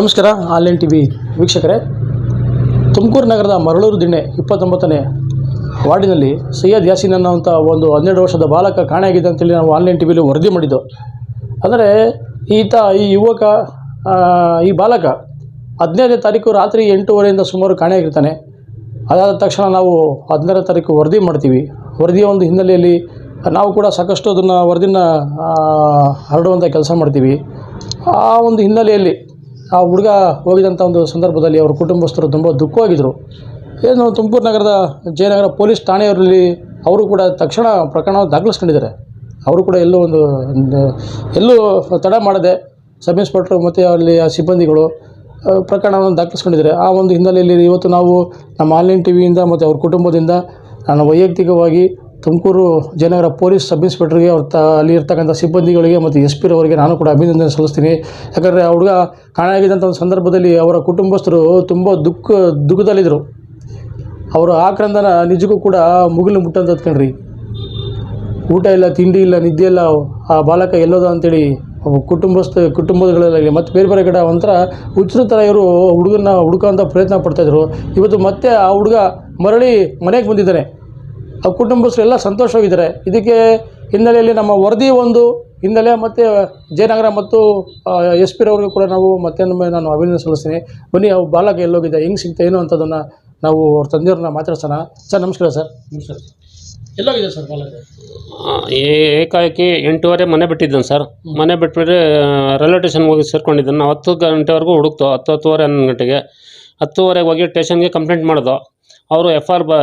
ನಮಸ್ಕಾರ online T V ವೀಕ್ಷಕರೇ. ತುಮಕೂರು ನಗರದ ಮರಳೂರು ದಿಣ್ಣೆ ಇಪ್ಪತ್ತೊಂಬತ್ತನೇ ವಾರ್ಡಿನಲ್ಲಿ ಸೈಯದ್ ಯಾಸೀನ್ ಅನ್ನೋಂಥ ಒಂದು ಹನ್ನೆರಡು ವರ್ಷದ ಬಾಲಕ ಕಾಣೆಯಾಗಿದೆ ಅಂತೇಳಿ ನಾವು ಆನ್ಲೈನ್ ಟಿ ವಿಲಿ ವರದಿ ಮಾಡಿದ್ದು. ಅಂದರೆ ಈತ ಈ ಯುವಕ ಈ ಬಾಲಕ ಹದಿನೈದನೇ ತಾರೀಕು ರಾತ್ರಿ ಎಂಟೂವರೆಯಿಂದ ಸುಮಾರು ಕಾಣೆಯಾಗಿರ್ತಾನೆ. ಅದಾದ ತಕ್ಷಣ ನಾವು ಹದಿನಾರನೇ ತಾರೀಕು ವರದಿ ಮಾಡ್ತೀವಿ. ವರದಿಯ ಒಂದು ಹಿನ್ನೆಲೆಯಲ್ಲಿ ನಾವು ಕೂಡ ಸಾಕಷ್ಟು ಅದನ್ನು ವರದಿನ ಹರಡುವಂಥ ಕೆಲಸ ಮಾಡ್ತೀವಿ. ಆ ಒಂದು ಹಿನ್ನೆಲೆಯಲ್ಲಿ ಆ ಹುಡುಗ ಹೋಗಿದಂಥ ಒಂದು ಸಂದರ್ಭದಲ್ಲಿ ಅವ್ರ ಕುಟುಂಬಸ್ಥರು ತುಂಬ ದುಃಖವಾಗಿದ್ದರು ಏನು ತುಮಕೂರು ನಗರದ ಜಯನಗರ ಪೊಲೀಸ್ ಠಾಣೆಯವರಲ್ಲಿ ಅವರು ಕೂಡ ತಕ್ಷಣ ಪ್ರಕರಣ ದಾಖಲಿಸ್ಕೊಂಡಿದ್ದಾರೆ. ಅವರು ಕೂಡ ಎಲ್ಲೂ ಒಂದು, ಎಲ್ಲೂ ತಡ ಮಾಡದೆ ಸಬ್ ಇನ್ಸ್ಪೆಕ್ಟ್ರು ಮತ್ತು ಅಲ್ಲಿ ಆ ಸಿಬ್ಬಂದಿಗಳು ಪ್ರಕರಣವನ್ನು ದಾಖಲಿಸ್ಕೊಂಡಿದ್ದಾರೆ. ಆ ಒಂದು ಹಿನ್ನೆಲೆಯಲ್ಲಿ ಇವತ್ತು ನಾವು ನಮ್ಮ ಆನ್ಲೈನ್ ಟಿ ವಿಯಿಂದ ಮತ್ತು ಅವ್ರ ಕುಟುಂಬದಿಂದ ನಾನು ವೈಯಕ್ತಿಕವಾಗಿ ತುಮಕೂರು ಜಯನಗರ ಪೊಲೀಸ್ ಸಬ್ ಇನ್ಸ್ಪೆಕ್ಟರ್ಗೆ ಅವ್ರ ತ ಅಲ್ಲಿ ಇರ್ತಕ್ಕಂಥ ಸಿಬ್ಬಂದಿಗಳಿಗೆ ಮತ್ತು ಎಸ್ ಪಿರವರಿಗೆ ನಾನು ಕೂಡ ಅಭಿನಂದನೆ ಸಲ್ಲಿಸ್ತೀನಿ. ಯಾಕಂದರೆ ಆ ಹುಡುಗ ಕಾಣೆಯಾಗಿದ್ದಂಥ ಒಂದು ಸಂದರ್ಭದಲ್ಲಿ ಅವರ ಕುಟುಂಬಸ್ಥರು ತುಂಬ ದುಃಖ, ದುಃಖದಲ್ಲಿದ್ದರು. ಅವರ ಆಕ್ರಂದನ ನಿಜಕ್ಕೂ ಕೂಡ ಮುಗಿಲು ಮುಟ್ಟಂತ ಕಣ್ರಿ ಊಟ ಇಲ್ಲ, ತಿಂಡಿ ಇಲ್ಲ, ನಿದ್ದೆ ಇಲ್ಲ, ಆ ಬಾಲಕ ಎಲ್ಲೋದ ಅಂತೇಳಿ ಕುಟುಂಬಸ್ಥ ಕುಟುಂಬಗಳಲ್ಲಿ ಮತ್ತು ಬೇರೆ ಬೇರೆ ಕಡೆ ಒಂಥರ ಹುಚ್ಚರ ಥರ ಇವರು ಹುಡುಗನ ಅಂತ ಪ್ರಯತ್ನ ಪಡ್ತಾಯಿದ್ರು ಇವತ್ತು ಮತ್ತೆ ಆ ಹುಡುಗ ಮರಳಿ ಮನೆಗೆ ಬಂದಿದ್ದಾನೆ. ಆ ಕುಟುಂಬಸ್ಥರೆಲ್ಲ ಸಂತೋಷವಿದ್ದಾರೆ ಸಂತೋಷವಾಗಿದ್ದಾರೆ. ಇದಕ್ಕೆ ಹಿನ್ನೆಲೆಯಲ್ಲಿ ನಮ್ಮ ವರದಿ ಒಂದು ಹಿನ್ನೆಲೆ ಮತ್ತು ಜಯನಗರ ಮತ್ತು ಎಸ್ ಪಿರವ್ರಿಗೂ ಕೂಡ ನಾವು ಮತ್ತೊಮ್ಮೆ ನಾನು ಅಭಿನಂದನೆ ಸಲ್ಲಿಸ್ತೀನಿ. ಬನ್ನಿ ಅವು ಬಾಲಕ ಎಲ್ಲೋಗಿದೆ ಹೆಂಗೆ ಸಿಗ್ತಾ ಏನು ಅಂತದನ್ನು ನಾವು ಅವ್ರ ತಂದೆಯವ್ರನ್ನ ಮಾತಾಡ್ಸೋಣ. ಸರ್ ನಮಸ್ಕಾರ ಸರ್. ನಮಸ್ಕಾರ. ಎಲ್ಲೋಗಿದೆ ಸರ್ ಬಾಲಕ? ಏಕಾಏಕಿ ಎಂಟೂವರೆ ಮನೆ ಬಿಟ್ಟಿದ್ದಾನೆ ಸರ್. ಮನೆ ಬಿಟ್ಬಿಟ್ರೆ ರೈಲ್ವೆ ಸ್ಟೇಷನ್ಗೆ ಹೋಗಿ ಸೇರ್ಕೊಂಡಿದ್ದಾನೆ. ನಾವು ಹತ್ತು ಗಂಟೆವರೆಗೂ ಹುಡುಕ್ತು ಹತ್ತು ಹತ್ತುವರೆ ಹನ್ನೊಂದು ಗಂಟೆಗೆ. ಹತ್ತುವರೆಗೆ ಹೋಗಿ ಟೇಷನ್ಗೆ ಕಂಪ್ಲೇಂಟ್ ಮಾಡಿದೋ ಅವರು ಎಫ್ ಆರ್ ಬ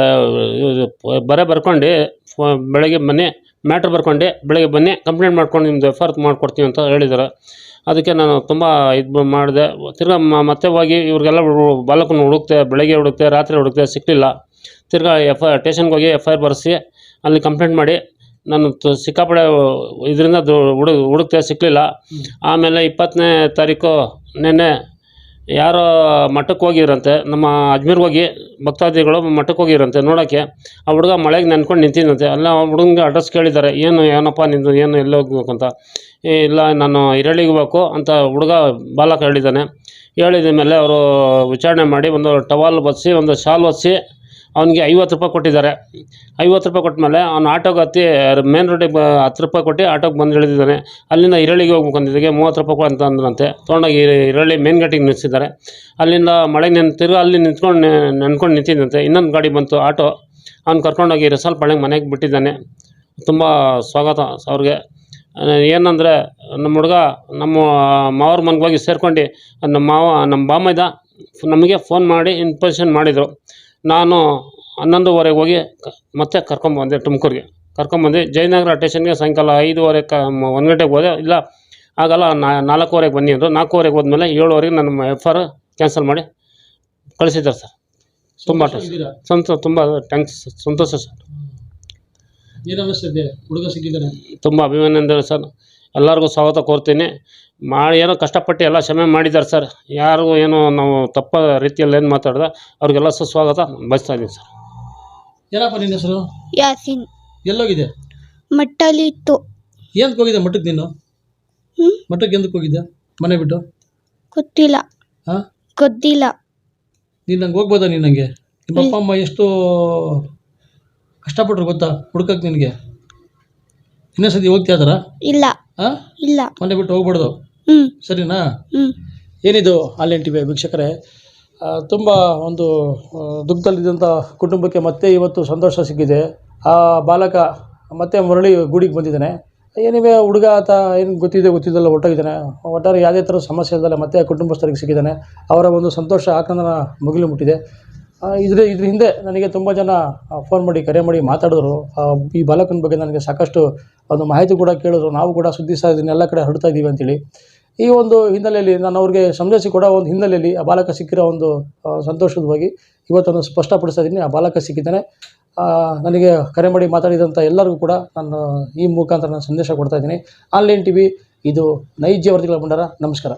ಬರೆ ಬರ್ಕೊಂಡು ಫ- ಬೆಳಗ್ಗೆ ಬನ್ನಿ ಮ್ಯಾಟ್ರ್ ಬರ್ಕೊಂಡು ಬೆಳಗ್ಗೆ ಬನ್ನಿ ಕಂಪ್ಲೇಂಟ್ ಮಾಡ್ಕೊಂಡು ನಿಮ್ಮದು ಎಫ್ ಆರ್ ಮಾಡ್ಕೊಡ್ತೀವಿ ಅಂತ ಹೇಳಿದ್ದಾರೆ ಅದಕ್ಕೆ ನಾನು ತುಂಬ ಇದು ಮಾಡಿದೆ. ತಿರ್ಗಾ ಮತ್ತೆ ಹೋಗಿ ಇವ್ರಿಗೆಲ್ಲ ಬಾಲಕನ ಹುಡುಕ್ತೆ ಬೆಳಗ್ಗೆ ಹುಡುಕ್ತೆ ರಾತ್ರಿ ಹುಡುಕ್ತೆ ಸಿಕ್ಕಲಿಲ್ಲ ತಿರ್ಗಾ ಎಫ್ ಐ ಟೇಷನ್ಗೆ ಹೋಗಿ ಎಫ್ ಐ ಆರ್ ಬರೆಸಿ ಅಲ್ಲಿ ಕಂಪ್ಲೇಂಟ್ ಮಾಡಿ ನಾನು ಸಿಕ್ಕಾಪಡೆ ಇದರಿಂದ ಹುಡು ಹುಡುಕ್ತೆ ಸಿಕ್ಕಲಿಲ್ಲ ಆಮೇಲೆ ಇಪ್ಪತ್ತನೇ ತಾರೀಕು ನಿನ್ನೆ ಯಾರೋ ಮಠಕ್ಕೆ ಹೋಗಿರಂತೆ ನಮ್ಮ ಅಜ್ಮೀರ್ಗೆ ಹೋಗಿ, ಭಕ್ತಾದಿಗಳು ಮಠಕ್ಕೆ ಹೋಗಿರಂತೆ ನೋಡೋಕ್ಕೆ ಆ ಹುಡುಗ ಮಳೆಗೆ ನೆನ್ಕೊಂಡು ನಿಂತಿದ್ದಂತೆ ಅಲ್ಲ, ಆ ಹುಡುಗಂಗೆ ಅಡ್ರೆಸ್ ಕೇಳಿದ್ದಾರೆ. ಏನು, ಏನಪ್ಪ ನಿಂದು, ಏನು, ಎಲ್ಲಿ ಹೋಗ್ಬೇಕು ಅಂತ. ಇಲ್ಲ, ನಾನು ಹಿರಳಿಗೆ ಹೋಗ್ಬೇಕು ಅಂತ ಹುಡುಗ ಬಾಲಕ ಹೇಳಿದ್ದಾನೆ. ಹೇಳಿದ ಮೇಲೆ ಅವರು ವಿಚಾರಣೆ ಮಾಡಿ ಒಂದು ಟವಲ್ ಬಸ್ಸಿ ಒಂದು ಶಾಲ್ ಒದಿಸಿ ಅವನಿಗೆ ಐವತ್ತು ರೂಪಾಯಿ ಕೊಟ್ಟಿದ್ದಾರೆ. ಐವತ್ತು ರೂಪಾಯಿ ಕೊಟ್ಟ ಮೇಲೆ ಅವ್ನು ಆಟೋಗೆ ಹತ್ತಿ ಮೇನ್ ರೋಡಿಗೆ ಬ, ಹತ್ತು ರೂಪಾಯಿ ಕೊಟ್ಟು ಆಟೋಗೆ ಬಂದು ಇಳಿದಿದ್ದಾನೆ. ಅಲ್ಲಿಂದ ಈರಳಿಗೆ ಹೋಗ್ಬೇಕು ಅಂದಿದ್ದಕ್ಕೆ ಮೂವತ್ತು ರೂಪಾಯಿ ಕೊಡು ಅಂತ ಅಂದ್ರಂತೆ. ತೊಗೊಂಡೋಗಿ ಈರಳ್ಳಿ ಮೇನ್ ಗೇಟಿಗೆ ನಿಲ್ಲಿಸಿದ್ದಾರೆ. ಅಲ್ಲಿಂದ ಮಳೆ ನೆನ್, ತಿರ್ಗಾ ಅಲ್ಲಿ ನಿಂತ್ಕೊಂಡು ನೆನ್ಕೊಂಡು ನಿಂತಿದ್ದಂತೆ. ಇನ್ನೊಂದು ಗಾಡಿ ಬಂತು, ಆಟೋ. ಅವ್ನು ಕರ್ಕೊಂಡೋಗಿ ರಸಲ್ಪಾಳ್ಯಂಗೆ ಮನೆಗೆ ಬಿಟ್ಟಿದ್ದಾನೆ. ತುಂಬ ಸ್ವಾಗತ ಅವ್ರಿಗೆ. ಏನಂದರೆ, ನಮ್ಮ ಹುಡುಗ, ನಮ್ಮ ಮಾವ್ರ ಮನೆಗೆ ಹೋಗಿ ಸೇರ್ಕೊಂಡು, ನಮ್ಮ ಮಾವ, ನಮ್ಮ ಬಾಮೈದ ನಮಗೆ ಫೋನ್ ಮಾಡಿ ಇನ್ಫಾರ್ಮೇಷನ್ ಮಾಡಿದರು. ನಾನು ಹನ್ನೊಂದುವರೆಗೆ ಹೋಗಿ ಮತ್ತೆ ಕರ್ಕೊಂಬಂದೆ ತುಮಕೂರಿಗೆ. ಕರ್ಕೊಂಬಂದು ಜಯನಗರ ಟೇಷನ್ಗೆ ಸಾಯಂಕಾಲ ಐದುವರೆ ಕ ಒಂದು ಗಂಟೆಗೆ ಹೋದೆ. ಇಲ್ಲ ಆಗಲ್ಲ ನಾ- ನಾಲ್ಕುವರೆಗೆ ಬನ್ನಿ ಅಂದರು. ನಾಲ್ಕೂವರೆಗೆ ಹೋದ್ಮೇಲೆ ಏಳುವರೆಗೆ ನನ್ನ ಎಫ್ ಆರ್ ಕ್ಯಾನ್ಸಲ್ ಮಾಡಿ ಕಳಿಸಿದ್ದಾರೆ ಸರ್. ತುಂಬ ಸಂತೋಷ ತುಂಬ ಥ್ಯಾಂಕ್ಸ್ ಸಂತೋಷ ಸರ್. ಹುಡುಗ ಸಿಕ್ಕಿದ್ದಾರೆ ತುಂಬ ಅಭಿನಂದನೆ ಸರ್. ಎಲ್ಲರಿಗೂ ಸ್ವಾಗತ ಕೋರ್ತೀನಿ. ಮಾಡಿ ಏನೋ ಕಷ್ಟಪಟ್ಟು ಎಲ್ಲ ಕ್ಷಮೆ ಮಾಡಿದ್ದಾರೆ ಸರ್. ಯಾರಿಗೂ ಏನೋ ನಾವು ತಪ್ಪ ರೀತಿಯಲ್ಲಿ ಏನು ಮಾತಾಡ್ದೆ ಅವ್ರಿಗೆಲ್ಲ ಸುಸ್ವಾಗತ. ಬಯಸ್ತಾ ಇದ್ದೀನಿ ಸರ್. ಏನಪ್ಪ ನಿನ್ನ ಹೆಸರು? ಯಾಸಿನ್. ಎಲ್ಲೋಗಿದೆ ಮಟ್ಟಲ್ಲಿ ಇತ್ತು. ಏನಕ್ಕೆ ಹೋಗಿದೆ ಮಠಕ್ಕೆ ನೀನು? ಹ್ಮ್? ಮಠಕ್ಕೆ ಎಂದಕ್ಕೆ ಹೋಗಿದ್ದೆ ಮನೆ ಬಿಟ್ಟು? ಗೊತ್ತಿಲ್ಲ. ಹಾಂ? ಗೊತ್ತಿಲ್ಲ. ನೀನು ನಂಗೆ ಹೋಗ್ಬೋದಾ ನೀನು ನನಗೆ ನಿಮ್ಮ ಅಪ್ಪ ಅಮ್ಮ ಎಷ್ಟು ಕಷ್ಟಪಟ್ರು ಗೊತ್ತಾ ಹುಡ್ಕಕ್ಕೆ ನಿನಗೆ? ಇನ್ನೊಂದ್ಸತಿ ಹೋಗ್ತಾ ಇದ್ದಾರಾ ಇಲ್ಲ. ಹಾಂ? ಇಲ್ಲ. ಮನೆ ಬಿಟ್ಟು ಹೋಗ್ಬಾರ್ದು. ಹ್ಞೂ ಸರಿನಾ? ಹ್ಞೂ ಏನಿದು ಆನ್ಲೈನ್ ಟಿ ವಿ ವೀಕ್ಷಕರೇ? ತುಂಬ ಒಂದು ದುಃಖದಲ್ಲಿದ್ದಂಥ ಕುಟುಂಬಕ್ಕೆ ಮತ್ತೆ ಇವತ್ತು ಸಂತೋಷ ಸಿಕ್ಕಿದೆ. ಆ ಬಾಲಕ ಮತ್ತೆ ಮರಳಿ ಗೂಡಿಗೆ ಬಂದಿದ್ದಾನೆ. ಏನಿವೆ ಹುಡುಗ ಆತ ಏನು ಗೊತ್ತಿದೆ ಗೊತ್ತಿದ್ದಲ್ಲ ಹೊಟ್ಟೋಗಿದ್ದಾನೆ ಒಟ್ಟಾರೆ ಯಾವುದೇ ಥರ ಸಮಸ್ಯೆ ಇಲ್ಲದಲ್ಲ ಮತ್ತೆ ಕುಟುಂಬಸ್ಥರಿಗೆ ಸಿಕ್ಕಿದ್ದಾನೆ. ಅವರ ಒಂದು ಸಂತೋಷ ಆಕ್ರಂದನ ಮುಗಿಲು ಮುಟ್ಟಿದೆ. ಇದ್ರ ಇದ್ರ ಹಿಂದೆ ನನಗೆ ತುಂಬ ಜನ ಫೋನ್ ಮಾಡಿ, ಕರೆ ಮಾಡಿ ಮಾತಾಡಿದ್ರು. ಈ ಬಾಲಕನ ಬಗ್ಗೆ ನನಗೆ ಸಾಕಷ್ಟು ಒಂದು ಮಾಹಿತಿ ಕೂಡ ಕೇಳಿದ್ರು. ನಾವು ಕೂಡ ಸುದ್ದಿ ಸಹ ಇದನ್ನೆಲ್ಲ ಕಡೆ ಹರಡ್ತಾ ಇದ್ದೀವಿ ಅಂತೇಳಿ. ಈ ಒಂದು ಹಿನ್ನೆಲೆಯಲ್ಲಿ ನಾನು ಅವ್ರಿಗೆ ಸಂದೇಶ ಕೂಡ ಒಂದು ಹಿನ್ನೆಲೆಯಲ್ಲಿ ಆ ಬಾಲಕ ಸಿಕ್ಕಿರೋ ಒಂದು ಸಂತೋಷದವಾಗಿ ಇವತ್ತನ್ನು ಸ್ಪಷ್ಟಪಡಿಸ್ತಾ ಇದ್ದೀನಿ ಆ ಬಾಲಕ ಸಿಕ್ಕಿದ್ದಾನೆ. ನನಗೆ ಕರೆ ಮಾಡಿ ಮಾತಾಡಿದಂಥ ಎಲ್ಲರಿಗೂ ಕೂಡ ನಾನು ಈ ಮುಖಾಂತರ ನಾನು ಸಂದೇಶ ಕೊಡ್ತಾ ಇದ್ದೀನಿ. ಆನ್ಲೈನ್ ಟಿ ಇದು ನೈಜ್ಯ ವರದಿಗಳ ಭಂಡಾರ. ನಮಸ್ಕಾರ.